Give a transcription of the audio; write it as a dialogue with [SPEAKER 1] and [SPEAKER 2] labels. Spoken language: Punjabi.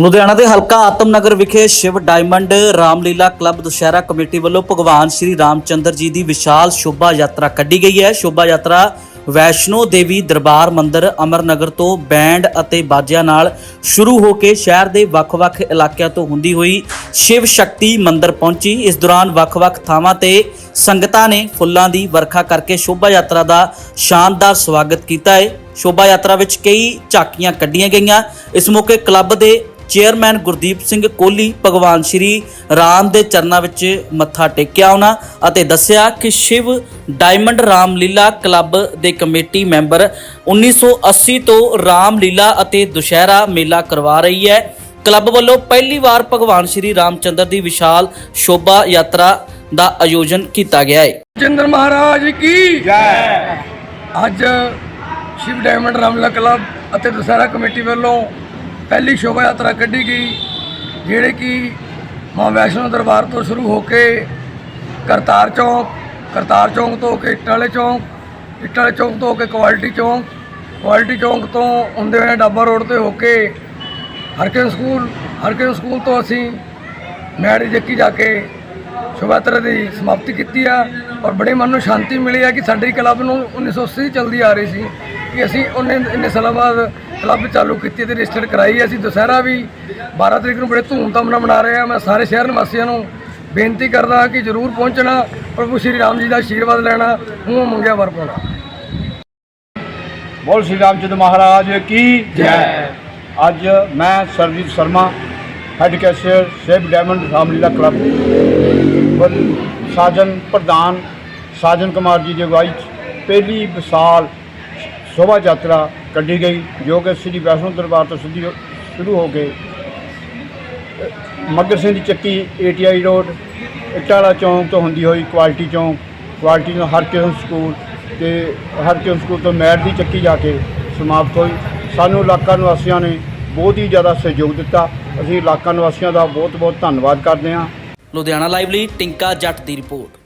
[SPEAKER 1] ਲੁਧਿਆਣਾ ਦੇ ਹਲਕਾ ਆਤਮਨਗਰ ਵਿਖੇ Shiv diamond Ramlila club Dussehra committee ਵੱਲੋਂ ਭਗਵਾਨ ਸ਼੍ਰੀ ਰਾਮਚੰਦਰ ਜੀ ਦੀ ਵਿਸ਼ਾਲ ਸ਼ੋਭਾ ਯਾਤਰਾ ਕੱਢੀ ਗਈ ਹੈ। ਸ਼ੋਭਾ ਯਾਤਰਾ ਵੈਸ਼ਨੋ ਦੇਵੀ ਦਰਬਾਰ ਮੰਦਿਰ ਅਮਰਨਗਰ ਤੋਂ ਬੈਂਡ ਅਤੇ ਬਾਜਿਆਂ ਨਾਲ ਸ਼ੁਰੂ ਹੋ ਕੇ ਸ਼ਹਿਰ ਦੇ ਵੱਖ-ਵੱਖ ਇਲਾਕਿਆਂ ਤੋਂ ਹੁੰਦੀ ਹੋਈ ਸ਼ਿਵ ਸ਼ਕਤੀ ਮੰਦਿਰ ਪਹੁੰਚੀ। ਇਸ ਦੌਰਾਨ ਵੱਖ-ਵੱਖ ਥਾਵਾਂ ਤੇ ਸੰਗਤਾਂ ਨੇ ਫੁੱਲਾਂ ਦੀ ਵਰਖਾ ਕਰਕੇ ਸ਼ੋਭਾ ਯਾਤਰਾ ਦਾ ਸ਼ਾਨਦਾਰ ਸਵਾਗਤ ਕੀਤਾ ਹੈ। ਸ਼ੋਭਾ ਯਾਤਰਾ ਵਿੱਚ ਕਈ ਝਾਕੀਆਂ ਕੱਢੀਆਂ ਗਈਆਂ। ਇਸ ਮੌਕੇ ਕਲੱਬ ਦੇ ਚੇਅਰਮੈਨ ਗੁਰਦੀਪ ਸਿੰਘ ਕੋਹਲੀ ਭਗਵਾਨ ਸ਼੍ਰੀ ਰਾਮ ਦੇ ਚਰਨਾਂ ਵਿੱਚ ਮੱਥਾ ਟੇਕਿਆ ਉਹਨਾਂ ਅਤੇ ਦੱਸਿਆ ਕਿ ਸ਼ਿਵ ਡਾਇਮੰਡ ਰਾਮਲੀਲਾ ਕਲੱਬ ਦੇ ਕਮੇਟੀ ਮੈਂਬਰ 1980 ਤੋਂ ਰਾਮਲੀਲਾ ਅਤੇ ਦੁਸ਼ਹਿਰਾ ਮੇਲਾ ਕਰਵਾ ਰਹੀ ਹੈ। ਕਲੱਬ ਵੱਲੋਂ ਪਹਿਲੀ ਵਾਰ ਭਗਵਾਨ ਸ਼੍ਰੀ ਰਾਮਚੰਦਰ ਦੀ ਵਿਸ਼ਾਲ ਸ਼ੋਭਾ ਯਾਤਰਾ ਦਾ ਆਯੋਜਨ ਕੀਤਾ ਗਿਆ ਹੈ।
[SPEAKER 2] ਚੰਦਰ ਮਹਾਰਾਜ ਕੀ? ਜੈ। ਅੱਜ ਸ਼ਿਵ ਡਾਇਮੰਡ ਰਾਮਲਾ ਕਲੱਬ ਅਤੇ ਦੁਸਹਿਰਾ ਕਮੇਟੀ ਵੱਲੋਂ ਪਹਿਲੀ ਸ਼ੋਭਾ ਯਾਤਰਾ ਕੱਢੀ ਗਈ, ਜਿਹੜੇ ਕਿ ਮਾਂ ਵੈਸ਼ਨੋ ਦਰਬਾਰ ਤੋਂ ਸ਼ੁਰੂ ਹੋ ਕੇ ਕਰਤਾਰ ਚੌਂਕ ਕਰਤਾਰ ਚੌਂਕ ਤੋਂ ਹੋ ਕੇ ਇੱਟ ਵਾਲੇ ਚੌਂਕ ਇੱਟ ਵਾਲੇ ਚੌਂਕ ਤੋਂ ਹੋ ਕੇ ਕੁਆਲਿਟੀ ਚੌਂਕ ਕੁਆਲਿਟੀ ਚੌਂਕ ਤੋਂ ਹੁੰਦੇ ਹੋਏ ਡਾਬਾ ਰੋਡ ਤੇ ਹੋ ਕੇ ਹਰਕਿਨ ਸਕੂਲ ਹਰਕਿਨ ਸਕੂਲ ਤੋਂ ਅਸੀਂ ਮੈੜੀ ਜੱਕੀ ਜਾ ਕੇ ਸ਼ੋਭਾ ਯਾਤਰਾ ਦੀ ਸਮਾਪਤੀ ਕੀਤੀ ਆ ਔਰ ਬੜੇ ਮਨ ਨੂੰ ਸ਼ਾਂਤੀ ਮਿਲੀ ਆ ਕਿ ਸਾਡੀ ਕਲੱਬ ਨੂੰ 1980 ਚੱਲਦੀ ਆ ਰਹੀ ਸੀ ਕਿ ਅਸੀਂ ਉਹਨੇ, ਇੰਨੇ ਸਾਲਾਂ ਬਾਅਦ ਕਲੱਬ ਚਾਲੂ ਕੀਤੀ ਤੇ ਰਜਿਸਟਰ ਕਰਾਈ ਅਸੀਂ ਦੁਸਹਿਰਾ ਵੀ 12 ਤਰੀਕ ਨੂੰ ਬੜੇ ਧੂਮਧਾਮ ਨਾਲ ਮਨਾ ਰਹੇ ਆ ਮੈਂ ਸਾਰੇ ਸ਼ਹਿਰ ਨਿਵਾਸੀਆਂ ਨੂੰ ਬੇਨਤੀ ਕਰਦਾ ਕਿ ਜਰੂਰ ਪਹੁੰਚਣਾ। ਪ੍ਰਭੂ ਸ਼੍ਰੀ ਰਾਮ ਜੀ ਦਾ ਆਸ਼ੀਰਵਾਦ ਲੈਣਾ ਮੂੰਹ ਮੰਗਿਆ ਵਰ ਪਾਉਣਾ।
[SPEAKER 3] ਬੋਲ ਸ਼੍ਰੀ ਰਾਮਚੰਦਰ ਮਹਾਰਾਜ ਕੀ ਜੈ। ਅੱਜ ਮੈਂ ਸਰਜੀਤ ਸ਼ਰਮਾ ਹੈਡ ਕੈਸ਼ੀਅਰ ਸ਼ੇਪ ਡਾਇਮੰਡ ਰਾਮਲੀਲਾ ਕਲੱਬ ਵੱਲ ਸਾਜਨ ਪ੍ਰਧਾਨ ਸਾਜਨ ਕੁਮਾਰ ਜੀ ਦੀ ਅਗਵਾਈ 'ਚ ਪਹਿਲੀ ਵਿਸਾਲ ਸ਼ੋਭਾ ਯਾਤਰਾ ਕੱਢੀ ਗਈ, ਜੋ ਕਿ ਸ੍ਰੀ ਵੈਸ਼ਨੋ ਦਰਬਾਰ ਤੋਂ ਸਿੱਧੀ ਸ਼ੁਰੂ ਹੋ ਕੇ ਮੱਗਰ ਸਿੰਘ ਦੀ ਚੱਕੀ, ਏਟੀਆਈ ਰੋਡ, ਇਟਾਲਾ ਚੌਂਕ ਤੋਂ ਹੁੰਦੀ ਹੋਈ ਕੁਆਲਿਟੀ ਚੌਂਕ, ਕੁਆਲਿਟੀ ਤੋਂ ਹਰਕਿਸ਼ਨ ਸਕੂਲ ਤੇ ਹਰਕਿਸ਼ਨ ਸਕੂਲ ਤੋਂ ਮੈਰ ਦੀ ਚੱਕੀ ਜਾ ਕੇ ਸਮਾਪਤ ਹੋਈ। ਸਾਨੂੰ ਇਲਾਕਾ ਨਿਵਾਸੀਆਂ ਨੇ ਬਹੁਤ ਹੀ ਜ਼ਿਆਦਾ ਸਹਿਯੋਗ ਦਿੱਤਾ। ਅਸੀਂ ਇਲਾਕਾ ਨਿਵਾਸੀਆਂ ਦਾ ਬਹੁਤ ਬਹੁਤ ਧੰਨਵਾਦ ਕਰਦੇ ਹਾਂ।
[SPEAKER 1] ਲੁਧਿਆਣਾ ਲਾਈਵ ਲਈ ਟਿੰਕਾ ਜੱਟ ਦੀ ਰਿਪੋਰਟ।